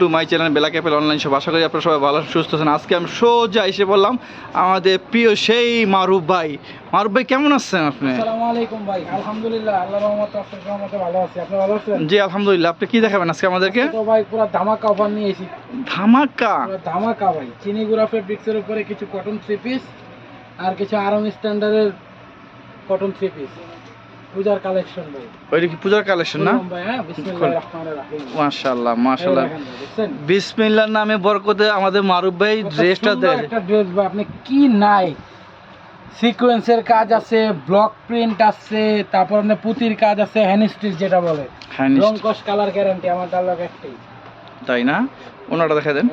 Two my channel বেলা ক্যাপেল online সব আশা করি আপনারা সবাই ভালো সুস্থ আছেন। আজকে আমি সোজা এসে বললাম আমাদের প্রিয় সেই মারুফ ভাই। মারুফ ভাই কেমন আছেন আপনি? আসসালামু আলাইকুম ভাই। আলহামদুলিল্লাহ আল্লাহর রহমতে আপনার রহমতে ভালো আছি। আপনি ভালো আছেন? জি আলহামদুলিল্লাহ। আপনি কি দেখাবেন আজকে আমাদেরকে? তো ভাই পুরো ধামাকা অফার নিয়ে এসেছি। ধামাকা? ধামাকা ভাই। চিনি গুঁড়া ফেব্রিক্সের উপরে কিছু কটন থ্রি পিস আর কিছু আরং স্ট্যান্ডার্ডের কটন থ্রি পিস পূজার কালেকশন ভাই ওইটা কি পূজার কালেকশন না? ভাই হ্যাঁ মাশাআল্লাহ? বিসমিল্লাহর নামে বরকতে আমাদের মারুফ ভাই ড্রেসটা দেয়। একটা ড্রেস ভাই আপনি কি নাই? সিকোয়েন্সের কাজ আছে ব্লক প্রিন্ট আছে তারপর আপনার পুতির কাজ আছে হ্যান্ড স্টিচ যেটা বলে। রং কস কালার গ্যারান্টি আমার ডাল্লাক একটাই। তাই না? ওনাটা দেখা দেন।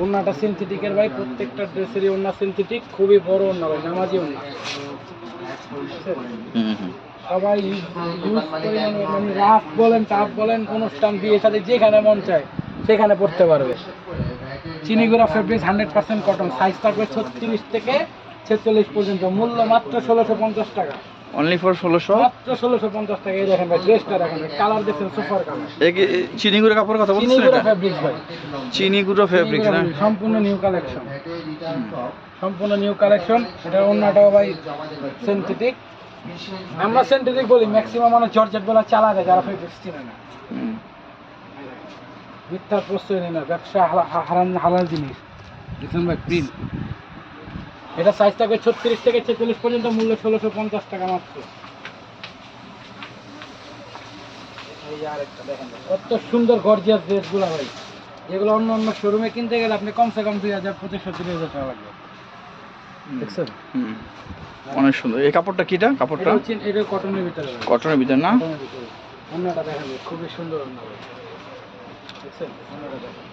ওড়নাটা সিনথেটিকের ভাই প্রত্যেকটা ড্রেসেরই ওড়না সিনথেটিক খুবই বড় ওড়না ভাই নামাজি ওড়না। সবাই ইউজ মানে- রাফ বলেন টাফ বলেন অনুষ্ঠান বিয়ে সাথে যেখানে মন চায় সেখানে পড়তে পারবে। চিনিগুড়া fabrics hundred percent cotton size থাকবে ছত্রিশ থেকে ছেচল্লিশ পর্যন্ত মূল্য মাত্র ষোলোশো পঞ্চাশ টাকা। অনলি ফর ষোলোশো? ষোলোশো পঞ্চাশ টাকা এই দেখেন ভাই ড্রেসটা দেখেন কালার দেখছেন সুপার কালার চিনি গুঁড়ো কাপড় কথা বলছেন চিনিগুড়া এটা? ফেব্রিক্স ভাই। চিনি গুঁড়ো ফেব্রিক না? সম্পূর্ণ নিউ কালেকশন সম্পূর্ণ নিউ কালেকশন এটা অন্যটাও ভাই সিনথেটিক আমরা সিনথেটিক বলি ম্যাক্সিমাম মানুষ জর্জেট বলা চালা দেয় যারা ফেব্রিক্স চিনে না। হুম। মিথ্যার প্রশ্রয় নেই না ব্যবসা হালা- হা- হারাম হালাল জিনিস। দেখুন ভাই প্রিন্ট এটা সাইজ থাকবে ছত্রিশ থেকে ছেচল্লিশ পর্যন্ত মূল্য ষোলোশো পঞ্চাশ টাকা মাত্র। কত সুন্দর গর্জিয়াস ড্রেসগুলো ভাই। যেগুলো অন্য অন্য শোরুমে কিনতে গেলে আপনি কমসে কম দুই হাজার পঁচিশশো তিরিশ হাজার টাকা লাগবে। দেখছেন? অনেক সুন্দর। এই কাপড়টা কিটা? কাপড়টা? এটা কটনের ভিতরে কটনের ভিতর না? অন্যটা দেখেন খুবই সুন্দর অন্য দেখছেন? অন্যটা দেখেন।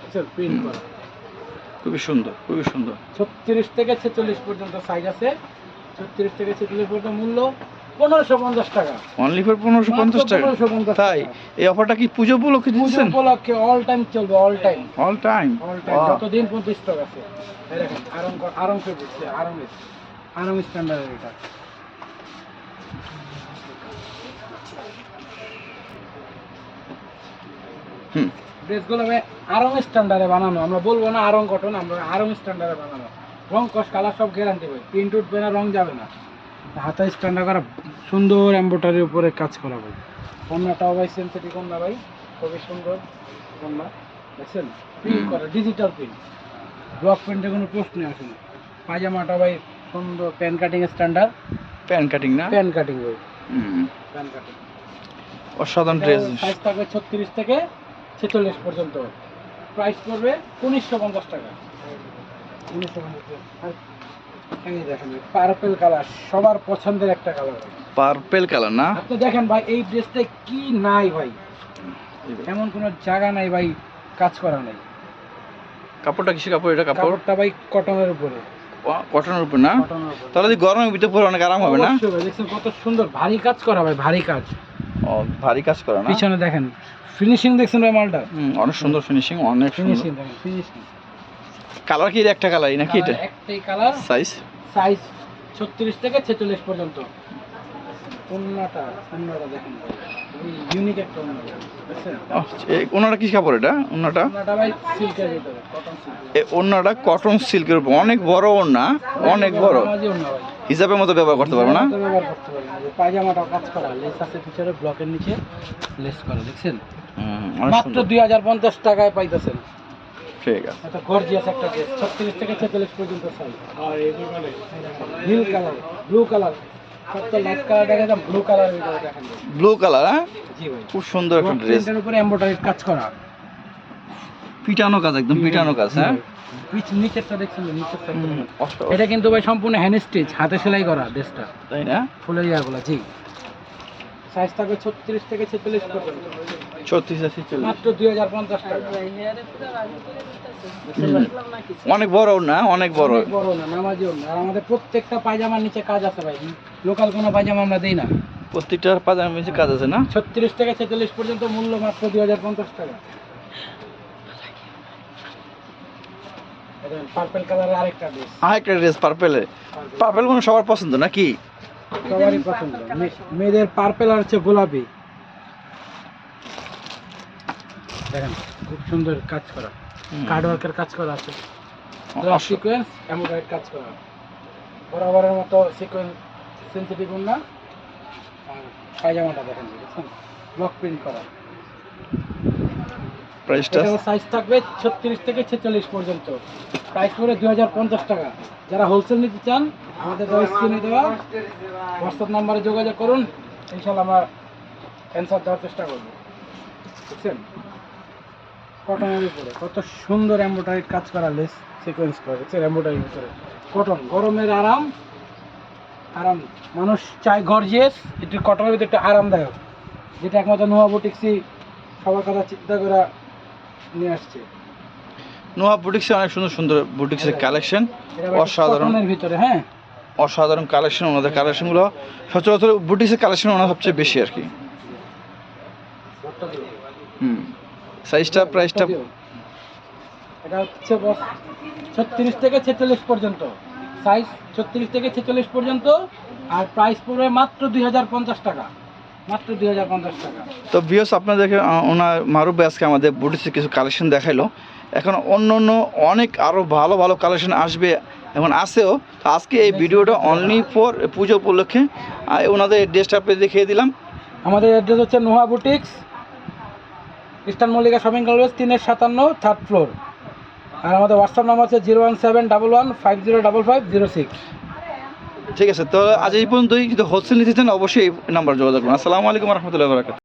দেখছেন? প্রিন্ট করা। খুবই সুন্দর খুবই সুন্দর। ছত্রিশ থেকে ছেচল্লিশ পর্যন্ত সাইজ আছে। ছত্রিশ থেকে ছেচল্লিশ পর্যন্ত মূল্য পনেরোশো পঞ্চাশ টাকা। অনলি ফর পনেরোশো পঞ্চাশ টাকা? তাই? এই অফারটা কি পুজো উপলক্ষে দিচ্ছেন? উপলক্ষে অল টাইম চলবে all time all time all time যতদিন পর্যন্ত স্টক আছে। এই দেখেন আরং আরং ফেব্রিক্স আরং আরং এটা। ড্রেসগুলো আরং স্ট্যান্ডার্ডে বানানো। আমরা বলব না আরং কটন আমরা আরং স্ট্যান্ডার্ডে বানানো রং কস কালার সব গ্যারান্টি ভাই প্রিন্ট উঠবে না রং যাবে না। হাতে স্ট্যান্ডার্ড করা সুন্দর এম্বোটারির উপরে কাজ করা ভাই। কন্যাটাও ভাই সিনথেটিক কন্যা ভাই। খুবই সুন্দর কন্যা দেখছেন? প্রিন্ট করা ডিজিটাল প্রিন্ট ব্লক প্রিন্টে কোনো প্রশ্নই আসে না পায়জামাটা ভাই সুন্দর pan cutting standard pan cutting না? প্যান কাটিং ভাই। প্যান কাটিং অসাধারণ ড্রেস সাইজ থাকবে ছত্রিশ থেকে ছেচল্লিশ পর্যন্ত। প্রাইস পড়বে উনিশশো পঞ্চাশ টাকা। উনিশশো পঞ্চাশ। টাকা দেখেন পার্পেল কালার সবার পছন্দের একটা কালার পার্পেল কালার না? আপনি দেখেন ভাই এই ড্রেসটা কি নাই ভাই। এমন কোনো জায়গা নাই ভাই কাজ করা নাই। কাপড়টা কিসের কাপড়? এটা কাপড়টা ভাই কটনের উপরে। কটনের উপর না? কটনের উপরে। তাহলে যদি গরমের ভিতরে পরে অনেক আরাম হবে না? দেখছেন কত সুন্দর ভারী কাজ করা ভাই ভারী কাজ। ও ভারী কাজ করে না? পিছনে দেখেন ফিনিশিং দেখছেন ভাই মালটা? হুম, অনেক সুন্দর ফিনিশিং অনেক ফিনিশিং দেখেন ফিনিশিং কালার কি একটা কালারই নাকি এটা? একটাই কালার সাইজ সাইজ ছত্রিশ থেকে ছেচল্লিশ পর্যন্ত। অন্যটা অন্যটা দেখেন। ইউনিক একটা কি কাপড় এটা? ওনাটা অন্যটা ভাই সিল্কের ভিতরে কটন সিল্ক সিল্কের উপর। অনেক বড় ওনা অনেক বড়। হিসাবের মতো ব্যবহার করতে পারব না? ব্যবহার করতে পারবেন এই যে কাজ করা। লেস আছে পিছনে ব্লকের নিচে লেস করা দেখছেন? মাত্র দুই হাজার পঞ্চাশ টাকায় পাইতেছেন। ঠিক আছে। এটা গর্জিয়াস একটা ড্রেস ছত্রিশ থেকে ছেচল্লিশ পর্যন্ত সাইজ নীল colour colour blue colour blue colour হ্যাঁ? খুব সুন্দর একটা ড্রেস উপরে এমব্রয়ডারি কাজ করা। পিটানো কাজ একদম পিটানো কাজ হ্যাঁ? নিচেরটা দেখছেন। এটা কিন্তু ভাই সম্পূর্ণ হ্যান্ড স্টিচ হাতে সেলাই করা ড্রেসটা তাই না? ফুলের ইয়াগুলো জি। সাইজ থাকবে ছত্রিশ থেকে ছেচল্লিশ পর্যন্ত। ছত্রিশ চল্লিশ। মাত্র দুই হাজার পঞ্চাশ টাকা। অনেক বড় না? অনেক বড়। বড় না নামাজিও না। আর আমাদের প্রত্যেকটা পায়জামার নিচে কাজ আছে ভাই। লোকাল কোনো পায়জামা আমরা দেই না। প্রত্যেকটা পাজামা নিচে কাজ আছে না? ছত্রিশ থেকে ছেচল্লিশ পর্যন্ত মূল্য মাত্র দুই হাজার পঞ্চাশ টাকা। পার্পেল কালারের আরেকটা ড্রেস আর ড্রেস পার্পেলের পার্পেল কোনো সবার পছন্দ নাকি? সবারই পছন্দ। মেয়েদের পার্পেল আর হচ্ছে গোলাপি। দেখেন খুব সুন্দর কাজ করা। কার্ড ওয়ার্কের কাজ করা আছে। সিকোয়েন্স এমব্রয়ডারি কাজ করা। বরাবরের মতো সিকোয়েন্স সেন্সিটিভ না। আর পায়জামাটা দেখেন দেখছেন? ব্লক প্রিন্ট করা। প্রাইসটা সাইজ থাকবে ছত্রিশ থেকে ছেচল্লিশ পর্যন্ত। প্রাইস পড়ে দুই হাজার পঞ্চাশ টাকা। যারা হোলসেল নিতে চান আমাদের স্ক্রিনে দেওয়া। হোয়াটসঅ্যাপ নাম্বারে যোগাযোগ করুন। ইনশাল্লাহ আমরা অ্যান্সার দেওয়ার চেষ্টা করব। বুঝছেন? কটনের উপরে। কত সুন্দর এম্ব্রয়ডারি কাজ করা লেস সিকোয়েন্স করে দেখছেন এম্ব্রয়ডারির ভিতরে। কটন গরমের আরাম আরাম। মানুষ চায় গর্জিয়াস একটু কটনের ভিতরে একটু আরামদায়ক। যেটা একমাত্র নোয়া বুটিক্সি সবার কথা চিন্তা করে নিয়ে আসছে। নোয়া বুটিক্সে অনেক সুন্দর সুন্দর বুটিক্সের কালেকশন অসাধারণ। ভিতরে হ্যাঁ? অসাধারণ কালেকশন ওনাদের কালেকশনগুলো সচরাচর বুটিক্সের কালেকশন ওনার সবচেয়ে বেশি আর কি। হুম। সাইজটা প্রাইসটা এটা হচ্ছে ছত্রিশ থেকে ছেচল্লিশ পর্যন্ত। সাইজ ছত্রিশ থেকে ছেচল্লিশ পর্যন্ত আর প্রাইস পড়বে মাত্র দুই হাজার পঞ্চাশ টাকা। মাত্র দুই হাজার পঞ্চাশ টাকা। তো বিয়স আপনাদেরকে ওনার মারুফ আজকে আমাদের বুটিক্সের কিছু কালেকশন দেখাইলো। এখন অন্য অন্য অনেক আরও ভালো ভালো কালেকশন আসবে এখন আসেও তো আজকে এই ভিডিওটা অনলি ফর পুজো উপলক্ষে। ওনাদের ড্রেসটা আপনি দেখিয়ে দিলাম। আমাদের অ্যাড্রেস হচ্ছে Noha boutiques eastern Mallika shopping complex, তিনের সাতান্ন থার্ড ফ্লোর আর আমাদের হোয়াটসঅ্যাপ নাম্বার আছে zero one seven double one five zero double five zero six. ঠিক আছে, তো আজ এই পর্যন্তই। যদি হোলসেল নিতে চান, অবশ্যই এই নাম্বার যোগাযোগ করুন। আসসালামু আলাইকুম রহমতুল্লাহ বরাকাত